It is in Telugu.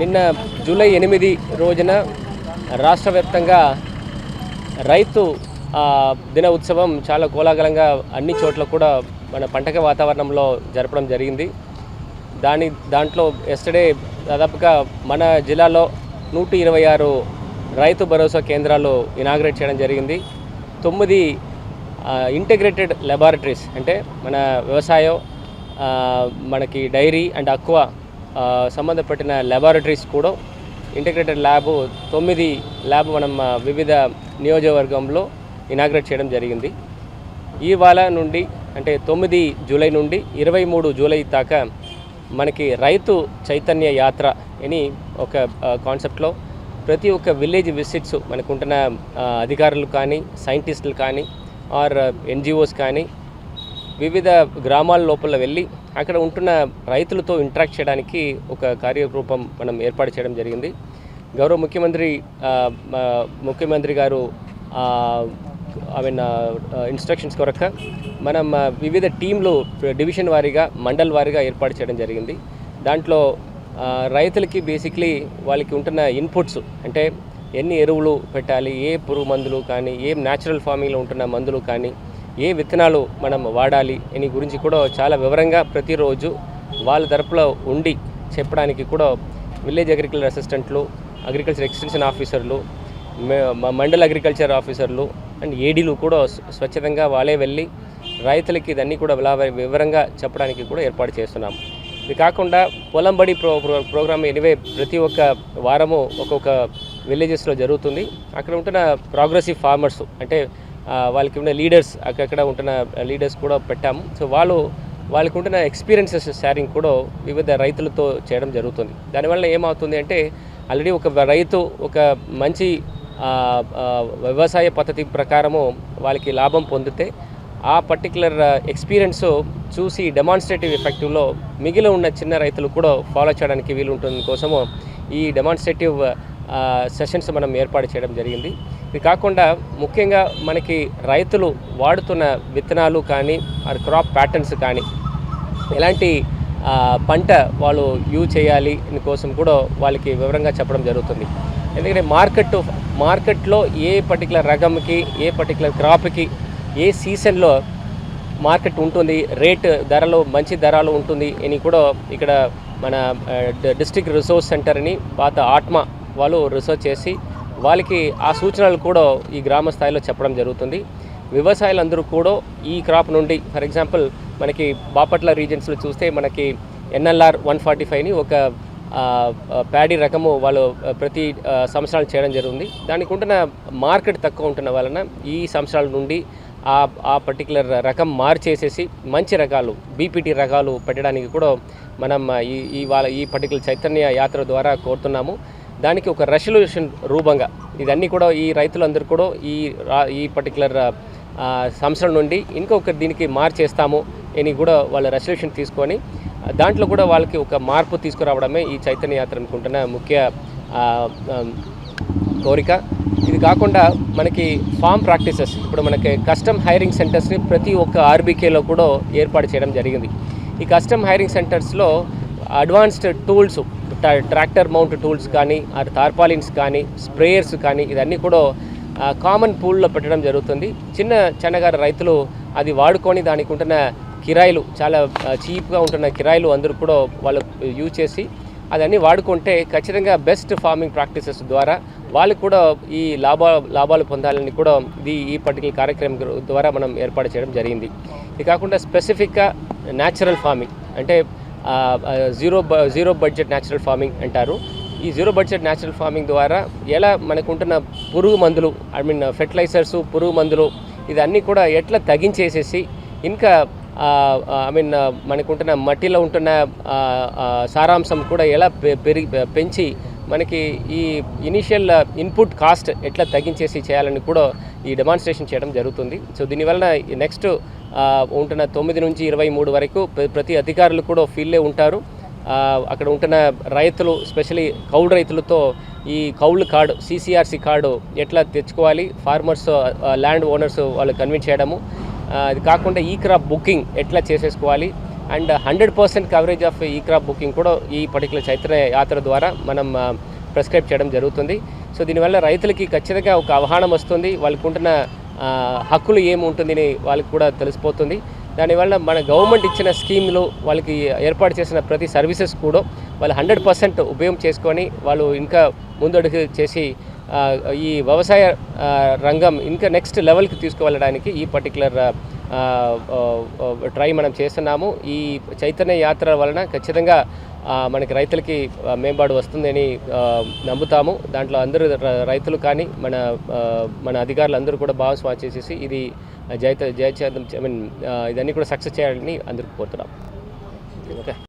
నిన్న జూలై ఎనిమిది రోజున రాష్ట్ర వ్యాప్తంగా రైతు దిన ఉత్సవం చాలా కోలాగలంగా అన్ని చోట్ల కూడా మన పంటక వాతావరణంలో జరపడం జరిగింది. దాని దాంట్లో ఎస్టర్డే దాదాపుగా మన జిల్లాలో నూట ఇరవై ఆరు రైతు భరోసా కేంద్రాలు ఇనాగ్రేట్ చేయడం జరిగింది. తొమ్మిది ఇంటిగ్రేటెడ్ లెబారెటరీస్ అంటే మన వ్యవసాయం మనకి డైరీ అండ్ అక్వా సంబంధపట్టిన ల్యాబొరేటరీస్ కూడా ఇంటిగ్రేటెడ్ ల్యాబ్ తొమ్మిది ల్యాబ్ మనం వివిధ నియోజకవర్గంలో ఇనాగ్రేట్ చేయడం జరిగింది. ఇవాళ నుండి అంటే తొమ్మిది జూలై నుండి ఇరవై మూడు జూలై దాకా మనకి రైతు చైతన్య యాత్ర అని ఒక కాన్సెప్ట్లో ప్రతి ఒక్క విలేజ్ విజిట్స్ మనకుంటున్న అధికారులు కానీ సైంటిస్టులు కానీ ఆర్ ఎన్జిఓస్ కానీ వివిధ గ్రామాల లోపల వెళ్ళి అక్కడ ఉంటున్న రైతులతో ఇంటరాక్ట్ చేయడానికి ఒక కార్యరూపం మనం ఏర్పాటు చేయడం జరిగింది. గౌరవ ముఖ్యమంత్రి మా ముఖ్యమంత్రి గారు ఐ మీన్ ఇన్స్ట్రక్షన్స్ కొరక మనం వివిధ టీంలు డివిజన్ వారీగా మండల్ వారీగా ఏర్పాటు చేయడం జరిగింది. దాంట్లో రైతులకి బేసిక్లీ వాళ్ళకి ఉంటున్న ఇన్పుట్స్ అంటే ఎన్ని ఎరువులు పెట్టాలి ఏ పురుగు మందులు కానీ ఏ న్యాచురల్ ఫార్మింగ్లో ఉంటున్న మందులు కానీ ఏ విత్తనాలు మనం వాడాలి అని గురించి కూడా చాలా వివరంగా ప్రతిరోజు వాళ్ళ తరపులో ఉండి చెప్పడానికి కూడా విలేజ్ అగ్రికల్చర్ అసిస్టెంట్లు అగ్రికల్చర్ ఎక్స్టెన్షన్ ఆఫీసర్లు మండల అగ్రికల్చర్ ఆఫీసర్లు అండ్ ఏడీలు కూడా స్వచ్ఛతంగా వాళ్ళే వెళ్ళి రైతులకి ఇదన్నీ కూడా వివరంగా చెప్పడానికి కూడా ఏర్పాటు చేస్తున్నాం. ఇది కాకుండా పొలం బడి ప్రో ప్రోగ్రామ్ ఎనివే ప్రతి ఒక్క వారము ఒక్కొక్క విలేజెస్లో జరుగుతుంది. అక్కడ ఉంటున్న ప్రోగ్రెసివ్ ఫార్మర్స్ అంటే వాళ్ళకి ఉన్న లీడర్స్ అక్కడక్కడ ఉంటున్న లీడర్స్ కూడా పెట్టాము. సో వాళ్ళు వాళ్ళకి ఉంటున్న ఎక్స్పీరియన్సెస్ షేరింగ్ కూడా వివిధ రైతులతో చేయడం జరుగుతుంది. దానివల్ల ఏమవుతుంది అంటే ఆల్రెడీ ఒక రైతు ఒక మంచి వ్యవసాయ పద్ధతి ప్రకారము వాళ్ళకి లాభం పొందితే ఆ పర్టికులర్ ఎక్స్పీరియన్స్ చూసి డెమాన్స్ట్రేటివ్ ఎఫెక్టివ్లో మిగిలి ఉన్న చిన్న రైతులు కూడా ఫాలో చేయడానికి వీలు ఉంటుంది కోసము ఈ డెమాన్స్ట్రేటివ్ సెషన్స్ మనం ఏర్పాటు చేయడం జరిగింది. ఇది కాకుండా ముఖ్యంగా మనకి రైతులు వాడుతున్న విత్తనాలు కానీ ఆ క్రాప్ ప్యాటర్న్స్ కానీ ఎలాంటి పంట వాళ్ళు యూజ్ చేయాలి కోసం కూడా వాళ్ళకి వివరంగా చెప్పడం జరుగుతుంది. ఎందుకంటే మార్కెట్ మార్కెట్లో ఏ పర్టికులర్ రకంకి ఏ పర్టికులర్ క్రాప్కి ఏ సీజన్లో మార్కెట్ ఉంటుంది రేట్ ధరలు మంచి ధరలు ఉంటుంది అని కూడా ఇక్కడ మన డిస్ట్రిక్ట్ రిసోర్స్ సెంటర్ని పాత ఆత్మ వాళ్ళు రీసెర్చ్ చేసి వాళ్ళకి ఆ సూచనలు కూడా ఈ గ్రామ స్థాయిలో చెప్పడం జరుగుతుంది. వ్యవసాయాలందరూ కూడా ఈ క్రాప్ నుండి ఫర్ ఎగ్జాంపుల్ మనకి బాపట్ల రీజన్స్లో చూస్తే మనకి ఎన్ఎల్ఆర్ వన్ ఫార్టీ ఫైవ్ని ఒక ప్యాడీ రకము వాళ్ళు ప్రతి సంవత్సరాలు చేయడం జరుగుతుంది. దానికి ఉంటున్న మార్కెట్ తక్కువ ఉంటున్న వలన ఈ సంవత్సరాల నుండి ఆ ఆ పర్టికులర్ రకం మార్చేసేసి మంచి రకాలు బీపీటీ రకాలు పెట్టడానికి కూడా మనం ఈ ఈ వాళ్ళ ఈ పర్టికులర్ చైతన్య యాత్ర ద్వారా కోరుతున్నాము. దానికి ఒక రెసల్యూషన్ రూపంగా. ఇదన్నీ కూడా ఈ రైతులందరూ కూడా ఈ ఈ పర్టికులర్ సంవత్సరం నుండి ఇంకొక దీనికి మార్చేస్తాము అని కూడా వాళ్ళ రెసల్యూషన్ తీసుకొని దాంట్లో కూడా వాళ్ళకి ఒక మార్పు తీసుకురావడమే ఈ చైతన్య యాత్ర అనుకుంటున్న ముఖ్య కోరిక. ఇది కాకుండా మనకి ఫామ్ ప్రాక్టీసెస్ ఇప్పుడు మనకి కస్టమ్ హైరింగ్ సెంటర్స్ని ప్రతి ఒక్క ఆర్బీకేలో కూడా ఏర్పాటు చేయడం జరిగింది. ఈ కస్టమ్ హైరింగ్ సెంటర్స్లో advanced tools tractor mount tools కానీ ఆ తార్పాలిన్స్ కానీ స్ప్రేయర్స్ కానీ ఇదన్నీ కూడా కామన్ పూల్లో పెట్టడం జరుగుతుంది. చిన్న చిన్నగారు రైతులు అది వాడుకొని దానికి ఉంటున్న కిరాయిలు చాలా చీప్గా ఉంటున్న కిరాయిలు అందరూ కూడా వాళ్ళు యూజ్ చేసి అదన్నీ వాడుకుంటే ఖచ్చితంగా బెస్ట్ ఫార్మింగ్ ప్రాక్టీసెస్ ద్వారా వాళ్ళు కూడా ఈ లాభ లాభాలు పొందాలని కూడా ఇది ఈ పర్టికులర్ కార్యక్రమం ద్వారా మనం ఏర్పాటు చేయడం జరిగింది. ఇది కాకుండా స్పెసిఫిక్గా న్యాచురల్ ఫార్మింగ్ అంటే జీరో బ- జీరో బడ్జెట్ న్యాచురల్ ఫార్మింగ్ అంటారు. ఈ జీరో బడ్జెట్ న్యాచురల్ ఫార్మింగ్ ద్వారా ఎలా మనకు ఉంటున్న పురుగు మందులు ఐ మీన్ ఫెర్టిలైజర్స్ పురుగు మందులు ఇదన్నీ కూడా ఎట్లా తగ్గించేసేసి ఇంకా ఐ మీన్ మనకుంటున్న మట్టిలో ఉంటున్న సారాంశం కూడా ఎలా పె- పెరిగి పెంచి మనకి ఈ ఇనిషియల్ ఇన్పుట్ కాస్ట్ ఎట్లా తగ్గించేసి చేయాలని కూడా ఈ డెమాన్స్ట్రేషన్ చేయడం జరుగుతుంది. సో దీనివలన నెక్స్ట్ ఉంటున్న తొమ్మిది నుంచి ఇరవై మూడు వరకు ప్రతి అధికారులు కూడా ఫీల్డ్లే ఉంటారు. అక్కడ ఉంటున్న రైతులు స్పెషలీ కౌలు రైతులతో ఈ కౌలు కార్డు సిసిఆర్సి కార్డు ఎట్లా తెచ్చుకోవాలి ఫార్మర్స్ ల్యాండ్ ఓనర్స్ వాళ్ళు కన్విన్స్ చేయడము. అది కాకుండా ఈ క్రాప్ బుకింగ్ ఎట్లా చేసేసుకోవాలి and hundred percent coverage of e crop booking కూడా ఈ పర్టికులర్ చైతన్య యాత్ర ద్వారా మనం ప్రిస్క్రైబ్ చేయడం జరుగుతుంది. సో దీనివల్ల రైతులకి ఖచ్చితంగా ఒక అవహానం వస్తుంది. వాళ్ళకు ఉంటున్న హక్కులు ఏముంటుందని వాళ్ళకి కూడా తెలిసిపోతుంది. దానివల్ల మన గవర్నమెంట్ ఇచ్చిన స్కీమ్లో వాళ్ళకి ఏర్పాటు చేసిన ప్రతి సర్వీసెస్ కూడా వాళ్ళు హండ్రెడ్ పర్సెంట్ ఉపయోగం చేసుకొని వాళ్ళు ఇంకా ముందడుగు చేసి ఈ వ్యవసాయ రంగం ఇంకా నెక్స్ట్ లెవెల్కి తీసుకువెళ్ళడానికి ఈ పర్టికులర్ ట్రై మనం చేస్తున్నాము. ఈ చైతన్య యాత్ర వలన ఖచ్చితంగా మనకి రైతులకి ఆ, మేంబాటు వస్తుందని నమ్ముతాము. దాంట్లో అందరూ రైతులు కానీ మన మన అధికారులు అందరూ కూడా భాగస్వామ్యం చేసేసి ఇది జయత జయచేతం ఐ మీన్ ఇదన్నీ కూడా సక్సెస్ చేయాలని అందరికీ కోరుతున్నాం. ఓకే.